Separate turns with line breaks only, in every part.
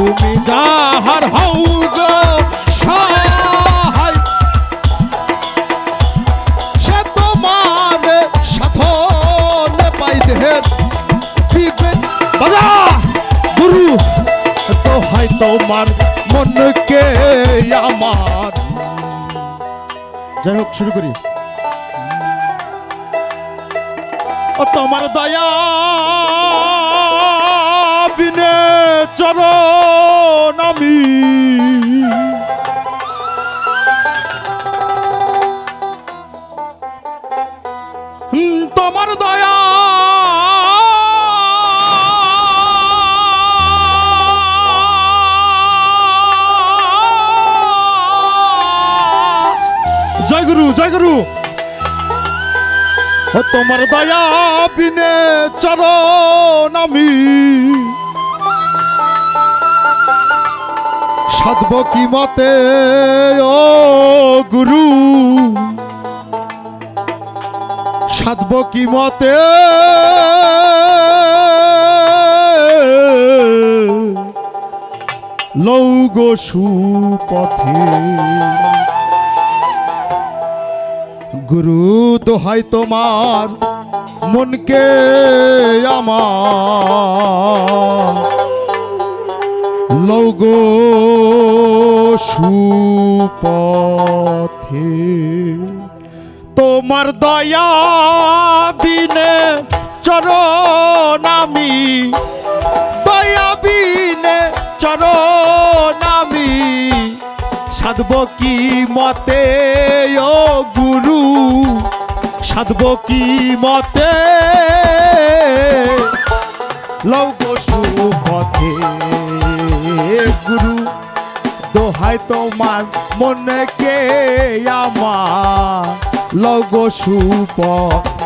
তুমি যাহার হও গো সহায়। সে তোমার সাধন পাই দেহের বাজা! গুরু, তো হয় তোমার মনকে আমার। যাই হোক শুরু করি। তোমার দয়া। চরণ আমি তোমার দয়া জয় গুরু জয় গুরু তোমার দয়া বিনে চরণ আমি। সাধব কি মতে? ও গুরু। সাধব কি মতে? লৌগ সুপথে। গুরু, দোহাই তোমার মনকে আমার। লৌগো সুপথে। তোমার দয়া বিনে চরণ আমি। দয়া বিনে চরণ আমি। সাধব কি মতে ও গুরু? সাধব কি মতে লৌক সুপথে। গুরু দোহাই তোমার মনে কে আমার। লগ সুপথে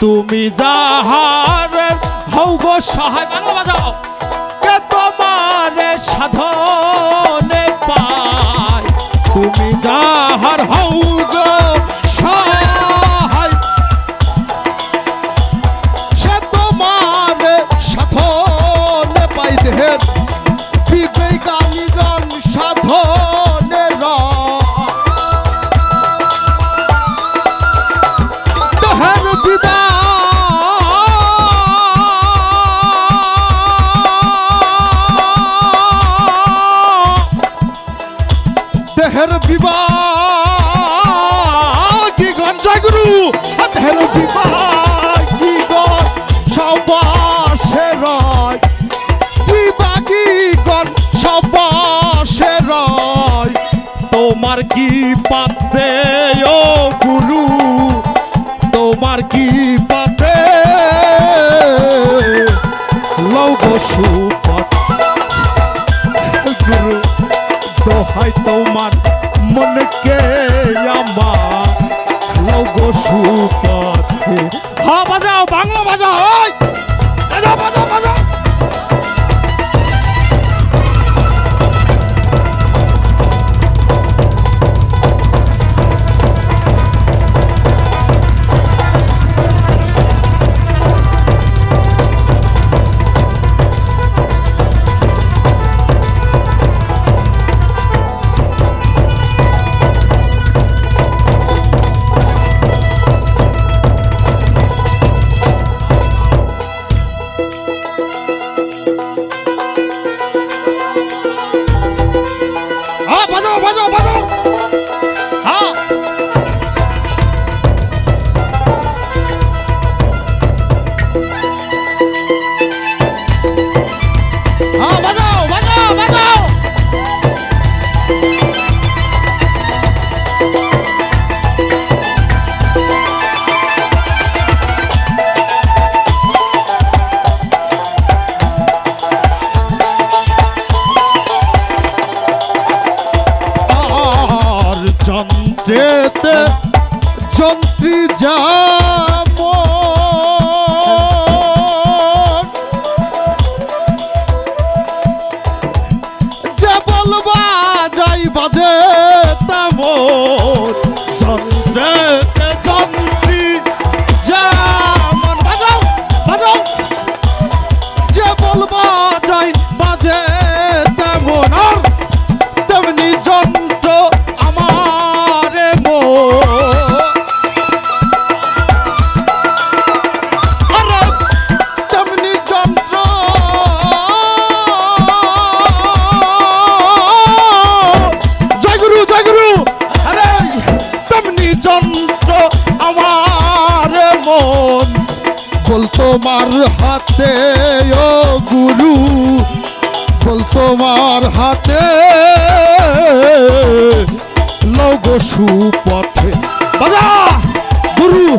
তুমি যাহার হও গো সহায়, বাংলা বাজাও। কে তোমার সাধনে পায়। তুমি যাহার হও গো সহায় তোমার কি পাতে ও গুরু? তোমার কি পাতে? সুপথ। গুরু, দোহাই তোমার মনকে আমার। লৌক সুপথে। আমার মন। বল তোমার হাতে ও গুরু, বল তোমার হাতে লগো সুপথে। বাজা! গুরু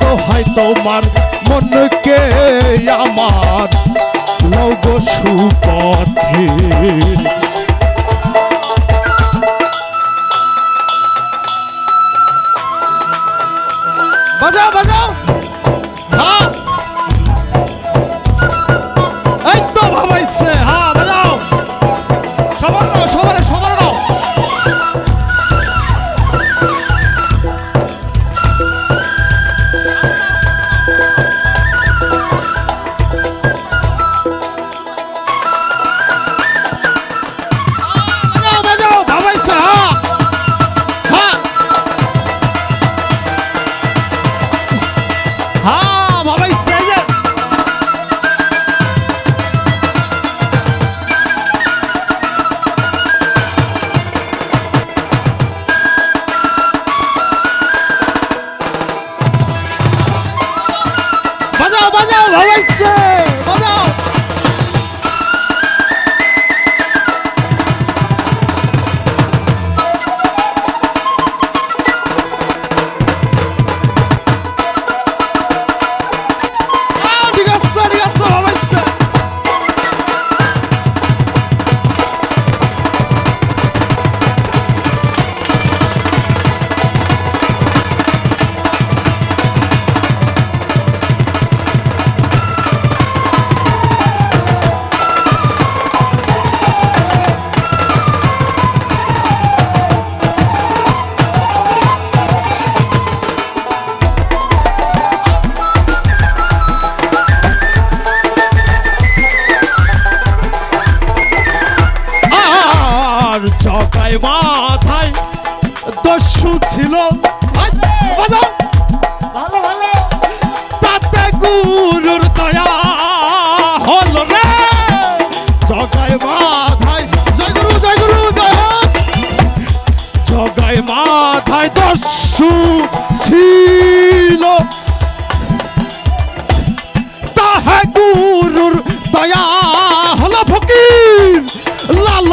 তো হয় তোমার মনকে আমার লগো সুপথে।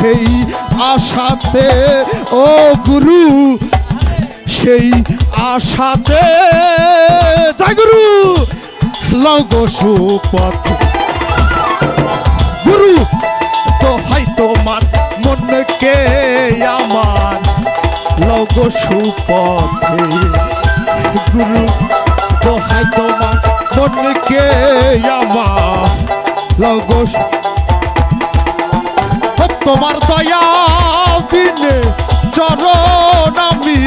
সেই আশাতে, ও গুরু, সেই আশাতে। জয় গুরু লগ সুপথ। গুরু, তো হয় তোমার মনকে আমার লগ সুপথে। গুরু, তো হয় তোমার মনকে আমার লগ তোমার দয়া দিনে চরণ আমি।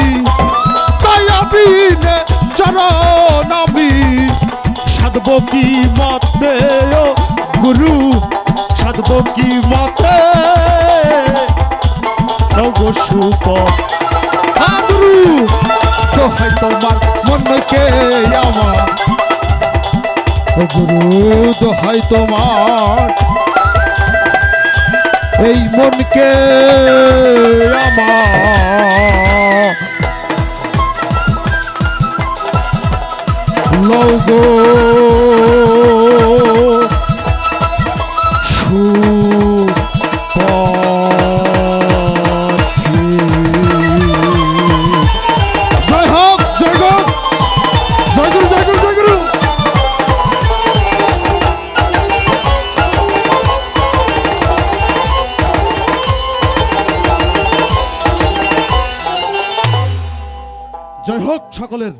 দয়া বিনে চরণ আমি। সাধব কি মতে গুরু? সাধব কি মতে? নব সুপ হ্যাঁ গুরু, তো হয় তোমার মনকে আমার। গুরু দোহাই তোমার এই মনকে আমার লৌগো সকলের